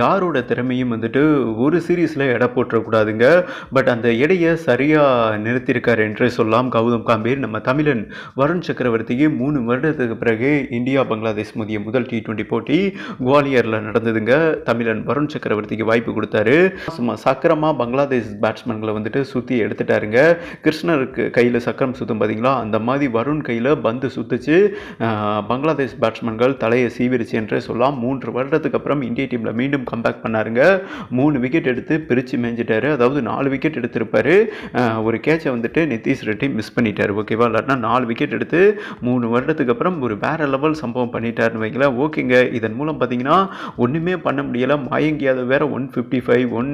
யாரோட திறமையும் வந்துட்டு ஒரு சீரீஸில் எடை போட்டுறக்கூடாதுங்க பட் அந்த எடையை சரியாக நிறுத்தியிருக்கார் என்றே சொல்லலாம் கௌதம் காம்பீர். நம்ம தமிழன் வருண் சக்கரவர்த்திக்கு மூணு வருடத்துக்கு பிறகு இந்தியா பங்களாதேஷ் மோதிய முதல் டி டுவெண்ட்டி போட்டி குவாலியரில் நடந்ததுங்க. தமிழன் வருண் சக்கரவர்த்திக்கு வாய்ப்பு கொடுத்தாரு. சும்மா சக்கரமாக பங்களாதேஷ் பேட்ஸ்மேன்களை வந்துட்டு சுற்றி எடுத்துட்டாருங்க. கிருஷ்ணருக்கு கையில் சக்கரம் சுத்தம் பார்த்தீங்களா அந்த மாதிரி வருண் கையில் பந்து சுத்துச்சு. பங்களாதேஷ் பேட்ஸ்மேன்கள் தலையை சீவிரிச்சு என்றே சொல்லலாம் மூன்று வருடத்துக்கு அப்புறம் இந்திய டீமில் மீண்டும் கம்பேக் பண்ணாருங்க. மூணு விக்கெட் எடுத்து பிரித்து மேய்ஞ்சிட்டாரு அதாவது நாலு விக்கெட் எடுத்திருப்பாரு. ஒரு கேட்சை வந்துட்டு நிதிஷ் ரெட்டி மிஸ் பண்ணிட்டாரு. ஓகேவா இல்லாட்டினா நாலு விக்கெட் எடுத்து மூணு வருடத்துக்கு அப்புறம் ஒரு வேற லெவல் சம்பவம் பண்ணிட்டாருன்னு வைங்களேன். ஓகேங்க இதன் மூலம் பார்த்தீங்கன்னா ஒன்றுமே பண்ண முடியலை. மயங்கியாத வேற ஒன் ஃபிஃப்டி ஃபைவ் ஒன்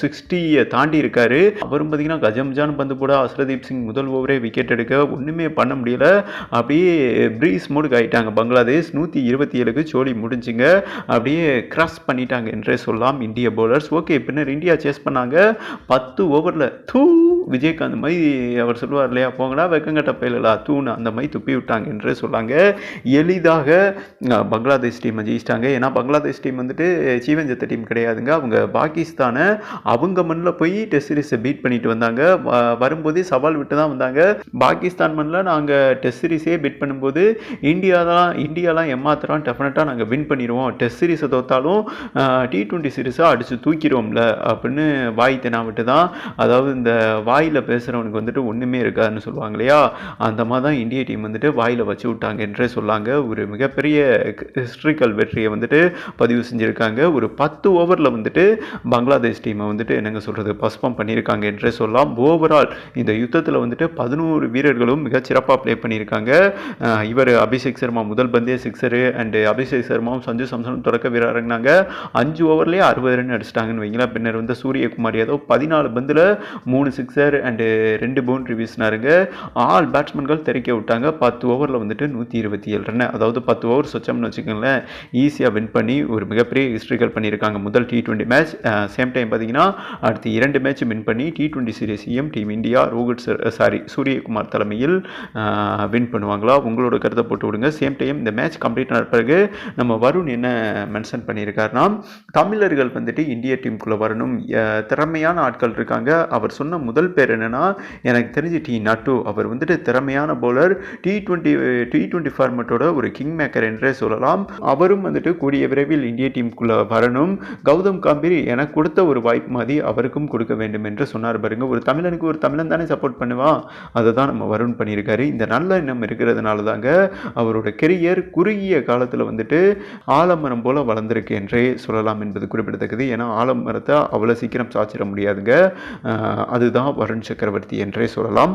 சிக்ஸ்டியை தாண்டி இருக்காரு. அவரும் பார்த்தீங்கன்னா கஜம்ஜான் பந்து போட அஸ்ரதீப் சிங் முதல் ஓவரே விக்கெட் எடுக்க ஒன்றுமே பண்ண முடியல. அப்படியே ப்ரீஸ் மோடுக்கு ஆயிட்டாங்க பங்களாதேஷ். நூற்றி இருபத்தி ஏழுக்கு சோழி முடிஞ்சுங்க. அப்படியே கிராஸ் பண்ணிட்டாங்க என்றே சொல்லலாம். இந்திய பவுலர்ஸ் ஓகே பின்னர் இந்தியா சேஸ் பண்ணாங்க. பத்து ஓவரில் தூ விஜயகாந்த் மாதிரி அவர் சொல்லுவார் இல்லையா போங்கடா வெக்கங்கட்ட பயிலலா தூணு அந்த மாதிரி துப்பி விட்டாங்க என்றே சொல்லாங்க. எளிதாக பங்களாதேஷ் டீமை ஜெயிச்சிட்டாங்க. ஏன்னா பங்களாதேஷ் டீம் வந்துட்டு சீவஞ்சத்த டீம் கிடையாதுங்க. அவங்க பாகிஸ்தானை அவங்க மண்ணில் போய் டெஸ்ட் சீரீஸை பீட் பண்ணிட்டு வந்தாங்க. வரும்போதே சவால் விட்டு தான் வந்தாங்க. பாகிஸ்தான் மண்ணில் நாங்கள் டெஸ்ட் சீரீஸே பீட் பண்ணும்போது இந்தியா தான் இந்தியாலாம் ஏமாத்துறோம் டெஃபினட்டாக நாங்கள் வின் பண்ணிடுவோம். டெஸ்ட் சீரீஸை தோத்தாலும் டி டுவெண்ட்டி சீரிஸாக அடித்து தூக்கிடுவோம்ல அப்படின்னு வாய் தினாவிட்டு தான் அதாவது இந்த வாயில் பேசுகிறவனுக்கு வந்துட்டு ஒன்றுமே இருக்காதுன்னு சொல்லுவாங்க இல்லையா? அந்த மாதிரி தான் இந்திய டீம் வந்துட்டு வாயில் வச்சு விட்டாங்க என்றே சொல்லாங்க. ஒரு மிகப்பெரிய ஹிஸ்ட்ரிக்கல் வெற்றியை வந்துட்டு பதிவு செஞ்சுருக்காங்க. ஒரு பத்து ஓவரில் வந்துட்டு பங்களாதேஷ் டீமை வந்துட்டு என்னங்க சொல்கிறது பஸ்பம் பண்ணியிருக்காங்க என்றே சொல்லலாம். ஓவரால் இந்த யுத்தத்தில் வந்துட்டு பதினோரு வீரர்களும் மிகச்சிறப்பாக ப்ளே பண்ணியிருக்காங்க. இவர் அபிஷேக் சர்மா முதல் பந்தே சிக்ஸரு அண்டு அபிஷேக் சர்மாவும் சஞ்சு சம்சனும் தொடக்க வீரர் இறங்கினாங்க அஞ்சு ஓவர்லேயே அறுபது ரன் அடிச்சிட்டாங்கன்னு வைங்களேன். பின்னர் வந்து சூரியகுமார் யாதவ் பதினாலு பந்தில் மூணு சிக்ஸர் அண்டு ரெண்டு பவுண்ட்ரி வீசினாருங்க. ஆல் பேட்ஸ்மேன்கள் தெறிக்க விட்டாங்க. பத்து ஓவரில் வந்துட்டு நூற்றி இருபத்தி ஏழு ரன் அதாவது பத்து ஓவர் சொச்சம்னு வச்சுக்கோங்களேன். ஈஸியாக வின் பண்ணி ஒரு மிகப்பெரிய ஹிஸ்ட்ரிக்கல் பண்ணியிருக்காங்க. முதல் T twenty match same time பார்த்தீங்கன்னா அடுத்து இரண்டு மேட்ச் வின் பண்ணி T twenty சீரீஸையும் team India Rohit sorry Suryakumar தலைமையில் வின் பண்ணுவாங்களா? உங்களோட கருத்தை போட்டு விடுங்க. சேம் டைம் இந்த மேட்ச் கம்ப்ளீட் ஆன பிறகு நம்ம வருண் என்ன மென்ஷன் பண்ணியிருக்காருன்னா தமிழர்கள் வந்துட்டு இந்திய டீமுக்குள்ளே வரணும். திறமையான ஆட்கள் இருக்காங்க. அவர் சொன்ன முதல் பேர் என்னன்னா எனக்கு தெரிஞ்சு டி நட்டு. அவர் வந்துட்டு திறமையான bowler T twenty T twenty ஃபார்மட்டோட ஒரு கிங் மேக்கர் என்றே சொல்லலாம். அவரும் வந்துட்டு கூடிய விரைவில் இந்திய டீமுக்குள்ளே வரணும். கௌதம் காம்பீர் எனக்கு கொடுத்த ஒரு வாய்ப்பு மாதிரி அவருக்கும் கொடுக்க வேண்டும் என்று சொன்னார் பாருங்க. ஒரு தமிழனுக்கு ஒரு தமிழன் தானே சப்போர்ட் பண்ணுவான் அதை தான் நம்ம வருண் பண்ணியிருக்காரு. இந்த நல்ல எண்ணம் இருக்கிறதுனால தாங்க அவரோட கெரியர் குறுகிய காலத்தில் வந்துட்டு ஆலமரம் போல வளர்ந்துருக்கு. என்றே சொல்லலாம் என்பது குறிப்பிடத்தக்கது. ஏன்னா ஆலமரத்தை அவ்வளோ சீக்கிரம் சாச்சிட முடியாதுங்க. அதுதான் வருண் சக்கரவர்த்தி என்றே சொல்லலாம்.